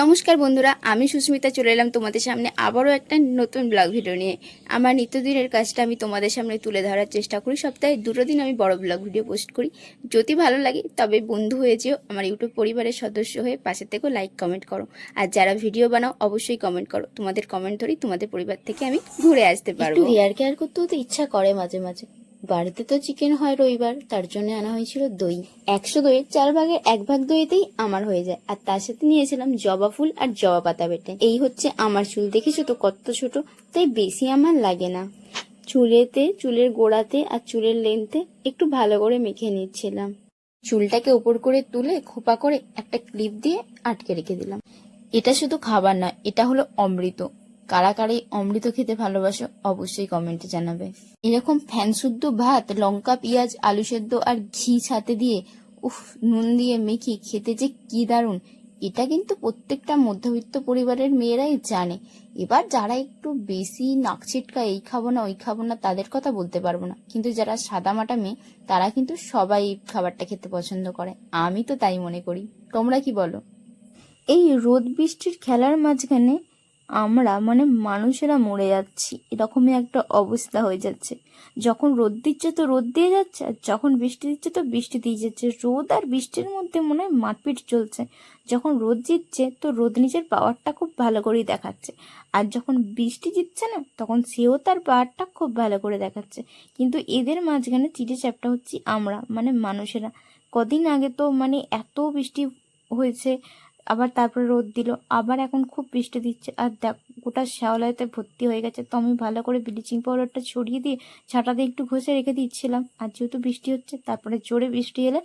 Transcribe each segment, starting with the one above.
নমস্কার বন্ধুরা আমি সুস্মিতা চলে এলাম তোমাদের সামনে আবারও একটা নতুন ব্লগ ভিডিও নিয়ে। আমার নিত্যদিনের কাজটা আমি তোমাদের সামনে তুলে ধরার চেষ্টা করি। সপ্তাহে দুটো দিন আমি বড় ব্লগ ভিডিও পোস্ট করি। যদি ভালো লাগে তবে বন্ধু হয়ে যেও আমার ইউটিউব পরিবারের সদস্য হয়ে পাশে থেকেও লাইক কমেন্ট করো। আর যারা ভিডিও বানাও অবশ্যই কমেন্ট করো। তোমাদের কমেন্ট ধরেই তোমাদের পরিবার থেকে আমি ঘুরে আসতে পারব। হেয়ার কেয়ার করতেও তো ইচ্ছা করে মাঝে মাঝে। বাড়িতে তো চিকেন হয় রবিবার, তার জন্য আনা হয়েছিল দই। একশো দইয়ের চার ভাগের এক ভাগ দইতেই আমার হয়ে যায়। আর তার সাথে নিয়েছিলাম জবা ফুল আর জবা পাতা বেটে। এই হচ্ছে আমার চুল দেখেছ তো কত ছোট, তাই বেশি আমার লাগে না। চুলেতে, চুলের গোড়াতে আর চুলের লেন্থে একটু ভালো করে মেখে নিচ্ছিলাম। চুলটাকে উপর করে তুলে খোপা করে একটা ক্লিপ দিয়ে আটকে রেখে দিলাম। এটা শুধু খাবার নয়, এটা হলো অমৃত। কারা কারা এই অমৃত খেতে ভালোবাসো অবশ্যই কমেন্টে জানাবে। এরকম ফ্যান শুদ্ধ ভাত, লঙ্কা, পেঁয়াজ, আলু সেদ্ধ আর ঘি ছাতে দিয়ে, উফ, নুন দিয়ে মেখে খেতে যে কি দারুণ। এটা কিন্তু প্রত্যেকটা মধ্যবিত্ত পরিবারের মেয়েরাই জানে। এবার যারা একটু বেশি নাক ছিটকা, এই খাব না, ওই খাব না, তাদের কথা বলতে পারব না। কিন্তু যারা সাদামাটা মেয়ে, তারা কিন্তু সবাই এই খাবারটা খেতে পছন্দ করে। আমি তো তাই মনে করি। তোমরা কি বলো? এই রোদ বৃষ্টির খেলার মাঝখানে আমরা মানে মানুষেরা মরে যাচ্ছি। এরকমই একটা অবস্থা হয়ে যাচ্ছে। যখন রোদ দিচ্ছে তো রোদ দিয়ে যাচ্ছে, আর যখন বৃষ্টি দিচ্ছে তো বৃষ্টি দিয়ে যাচ্ছে। রোদ আর বৃষ্টির মধ্যে মনে হয় মারপিট চলছে। যখন রোদ জিতছে তো রোদ নিজের পাওয়ারটা খুব ভালো করেই দেখাচ্ছে। আর যখন বৃষ্টি জিতছে না, তখন সেও তার পাওয়ারটা খুব ভালো করে দেখাচ্ছে। কিন্তু এদের মাঝখানে চিটে চ্যাপটা হচ্ছি আমরা মানে মানুষেরা। কদিন আগে তো মানে এত বৃষ্টি হয়েছে আবার তারপরে রোদ দিল। আবার এখন খুব বৃষ্টি দিচ্ছে। আর দেখ, গোটা শ্যাওলাতে ভর্তি হয়ে গেছে। তো আমি ভালো করে ব্লিচিং পাউডারটা ছড়িয়ে দিয়ে ছাটা দিয়ে একটু ঘষে রেখে দিচ্ছিলাম। আর যেহেতু বৃষ্টি হচ্ছে, তারপরে জোরে বৃষ্টি এলে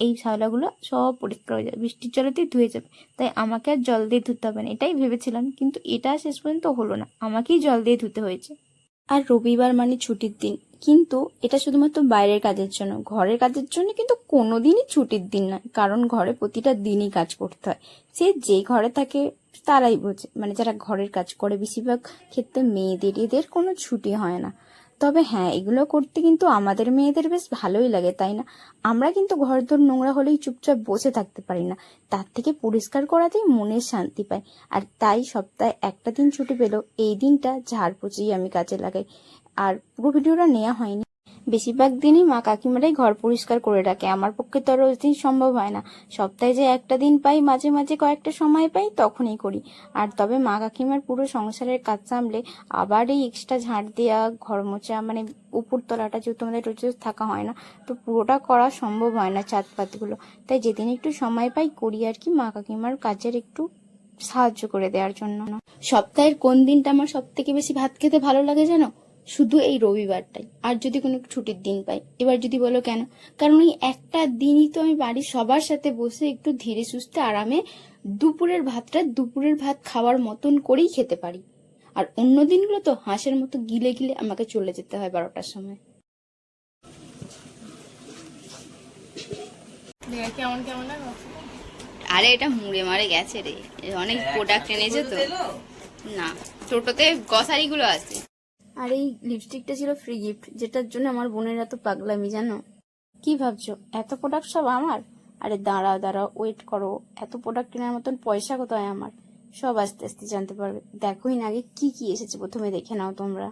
এই শ্যাওলাগুলো সব পরিষ্কার হয়ে যাবে। বৃষ্টির জলেতেই ধুয়ে যাবে। তাই আমাকে আর জল দিয়ে ধুতে হবে না। এটাই ভেবেছিলাম, কিন্তু এটা শেষ পর্যন্ত হলো না। আমাকেই জল দিয়ে ধুতে হয়েছে। আর রবিবার মানে ছুটির দিন। কিন্তু এটা শুধুমাত্র বাইরের কাজের জন্য, ঘরের কাজের জন্য কিন্তু কোনো দিনই ছুটির দিন নয় কারণ ঘরে প্রতিটা দিনই কাজ করতে হয়। সে যে ঘরে থাকে, তারাই বোঝে। মানে যারা ঘরের কাজ করে, বেশিরভাগ ক্ষেত্রে মেয়েদের এদের কোনো ছুটি হয় না। তবে হ্যাঁ এগুলো করতে কিন্তু আমাদের মেয়েদের বেশ ভালোই লাগে, তাই না? আমরা কিন্তু ঘর দোর নোংরা হলেই চুপচাপ বসে থাকতে পারি না। তার থেকে পরিষ্কার করাতেই মনের শান্তি পাই। আর তাই সপ্তাহে একটা দিন ছুটি পেলেও এই দিনটা ঝাড় পুচিয়ে আমি কাজে লাগাই। আর পুরো ভিডিওটা নেওয়া হয়নি। বেশিরভাগ দিনই মা কাকিমারাই ঘর পরিষ্কার করে রাখে। আমার পক্ষে তো আর রোজ দিন সম্ভব হয় না। সপ্তাহে যে একটা দিন পাই, মাঝে মাঝে কয়েকটা সময় পাই, তখনই করি। আর তবে মা কাকিমার পুরো সংসারের কাজ সামলে আবার এই এক্সট্রা ঝাঁট দেওয়া ঘর মোচা মানে উপর তলাটা যেহেতু আমাদের রোজ থাকা হয় না, তো পুরোটা করা সম্ভব হয় না চাঁদ পাতগুলো তাই যেদিন একটু সময় পাই, করি আর কি মা কাকিমার কাজের একটু সাহায্য করে দেওয়ার জন্য। সপ্তাহের কোন দিনটা আমার সব থেকে বেশি ভাত খেতে ভালো লাগে জানো? শুধু এই রবিবারটাই। আর যদি কোনো ছুটির দিন পাই। এবার যদি বলো কেন? কারণ ওই একটা দিনই তো আমি বাড়ির সবার সাথে বসে একটু ধীরে সুস্থে আরামে দুপুরের ভাতটা দুপুরের ভাত খাওয়ার মতন করেই খেতে পারি। আর অন্য দিনগুলো তো হাঁসের মতো গিলে গিলে আমাকে চলে যেতে হয় বারোটার সময়। কেমন কেমন আরে এটা মুড়ে মারে গেছে রে। অনেক প্রোডাক্ট এনেছে তো। না টোটোতে গসারিগুলো আছে। আর এই লিপস্টিকটা ছিল ফ্রি গিফট যেটার জন্য আমার বোনের এত পাগলামি জানো? কি ভাবছ? এত প্রোডাক্ট সব আমার? আরে দাঁড়াও দাঁড়াও ওয়েট করো। এত প্রোডাক্ট কেনার মতন পয়সা কোথায় আমার? সব আস্তে আস্তে জানতে পারবে। দেখোই না আগে কি কি এসেছে প্রথমে দেখে নাও তোমরা।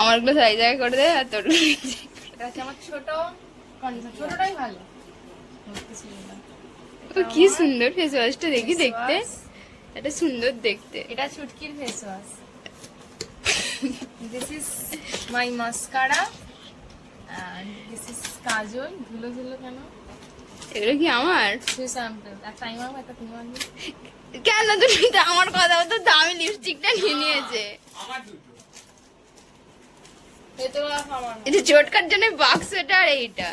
আমারগুলো সব এক জায়গায় করে দেবে আর তোর এটা আমার ছোট ছোটটাই ভালো। কি সুন্দর ফেস ওয়াশটা দেখি দেখতে। এটা সুন্দর দেখতে। এটা চুটকির face wash this is my mascara and this is kajal. ধুলো ধুলো কেন? এগুলো কি আমার? টু স্যাম্পল একটা আমি মাখবো একটা তুমি কেন তুমি তো আমার কথা তো দামি লিপস্টিকটা নিয়ে নিয়েছে। এটা আমার। এটা চটকার জন্য বাক্স এটা আর এইটা।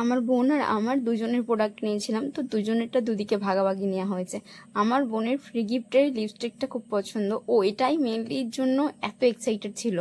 আমার বোন আর আমার দুজনের প্রোডাক্ট নিয়েছিলাম, তো দুজনেরটা দুদিকে ভাগাভাগি নেওয়া হয়েছে। আমার বোনের ফ্রি গিফটের লিপস্টিকটা খুব পছন্দ, ও এটাই মেনলি জন্য এত এক্সাইটেড ছিল।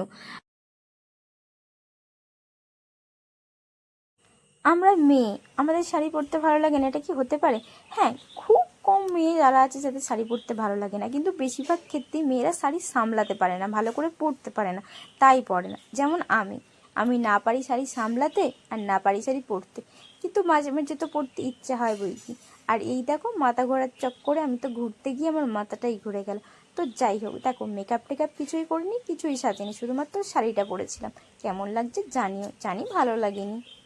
আমরা মেয়ে, আমাদের শাড়ি পরতে ভালো লাগে না, এটা কি হতে পারে? হ্যাঁ খুব কম মেয়ে যারা আছে যাদের শাড়ি পরতে ভালো লাগে না, কিন্তু বেশিরভাগ ক্ষেত্রেই মেয়েরা শাড়ি সামলাতে পারে না, ভালো করে পরতে পারে না, তাই পরে না। যেমন আমি আমি না পারি শাড়ি সামলাতে আর না পারি শাড়ি পরতে। কিন্তু মাঝে মাঝে তো পড়তে ইচ্ছা হয় বই কি। আর এই দেখো মাথা ঘোরার চক্করে আমি তো ঘুরতে গিয়ে আমার মাথাটাই ঘুরে গেল। তো যাই হোক, দেখো মেকআপ টেকআপ কিছুই করিনি, কিছুই সাজিনি। শুধুমাত্র শাড়িটা পরেছিলাম। কেমন লাগছে জানিও। জানি ভালো লাগেনি।